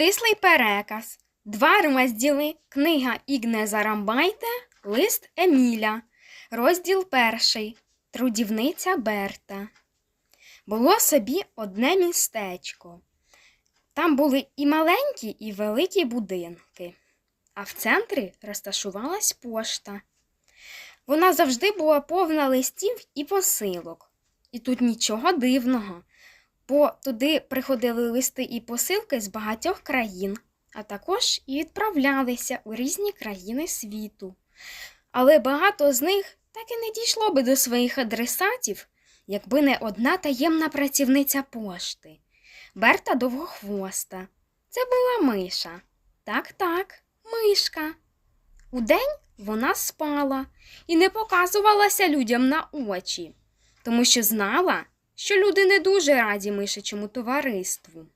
Стислий переказ. Два розділи. Книга Ігне Зарамбайте. Лист Еміля. Розділ перший. Трудівниця Берта. Було собі одне містечко. Там були і маленькі, і великі будинки, а в центрі розташувалась пошта. Вона завжди була повна листів і посилок. І тут нічого дивного, бо туди приходили листи і посилки з багатьох країн, а також і відправлялися у різні країни світу. Але багато з них так і не дійшло би до своїх адресатів, якби не одна таємна працівниця пошти. Берта довгохвоста. Це була миша. Так, так, мишка. Удень вона спала і не показувалася людям на очі, тому що знала, що люди не дуже раді мишачому товариству.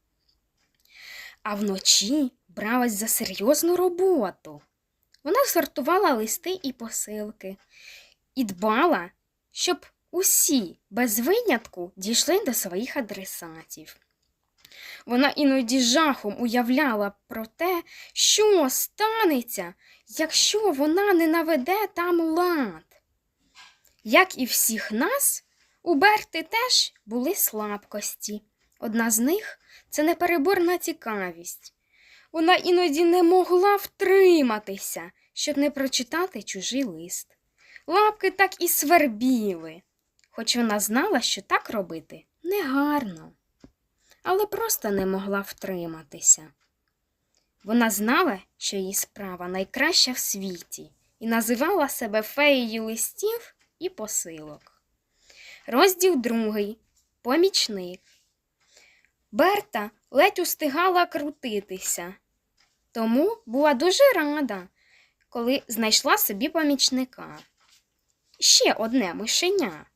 А вночі бралась за серйозну роботу. Вона сортувала листи і посилки і дбала, щоб усі без винятку дійшли до своїх адресатів. Вона іноді жахом уявляла про те, що станеться, якщо вона не наведе там лад. Як і всіх нас, у Берти теж були слабкості. Одна з них це непереборна цікавість. Вона іноді не могла втриматися, щоб не прочитати чужий лист. Лапки так і свербіли, хоч вона знала, що так робити негарно але просто не могла втриматися. Вона знала, що її справа найкраща в світі, і називала себе феєю листів і посилок. Розділ другий. Помічник. Берта ледь устигала крутитися, тому була дуже рада, коли знайшла собі помічника. Ще одне мишеня.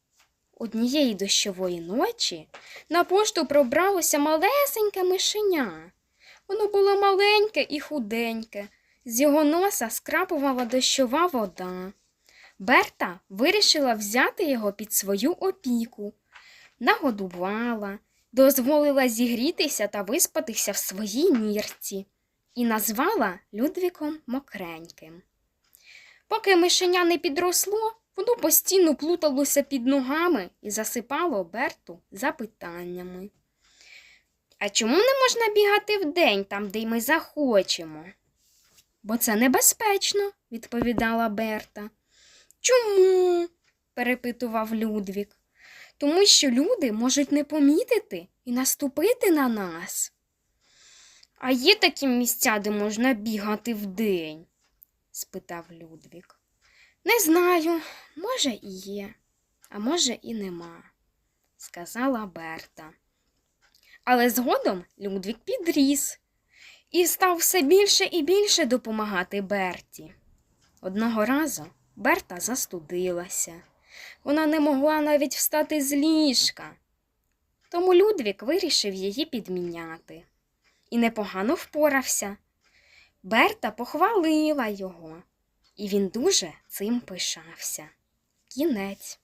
Однієї дощової ночі на пошту пробралося малесеньке мишеня. Воно було маленьке і худеньке, з його носа скрапувала дощова вода. Берта вирішила взяти його під свою опіку, нагодувала, дозволила зігрітися та виспатися в своїй нірці і назвала Людвіком Мокреньким. Поки мишеня не підросло, Воно постійно плуталося під ногами і засипало Берту запитаннями. А чому не можна бігати вдень там, де й ми захочемо? Бо це небезпечно, відповідала Берта. Чому? перепитував Людвік. Тому що люди можуть не помітити і наступити на нас. А є такі місця, де можна бігати вдень? спитав Людвік. Не знаю, може, і є, а може, і нема, сказала Берта. Але згодом Людвік підріс і став все більше і більше допомагати Берті. Одного разу Берта застудилася. Вона не могла навіть встати з ліжка. Тому Людвік вирішив її підміняти і непогано впорався. Берта похвалила його і він дуже цим пишався. Кінець.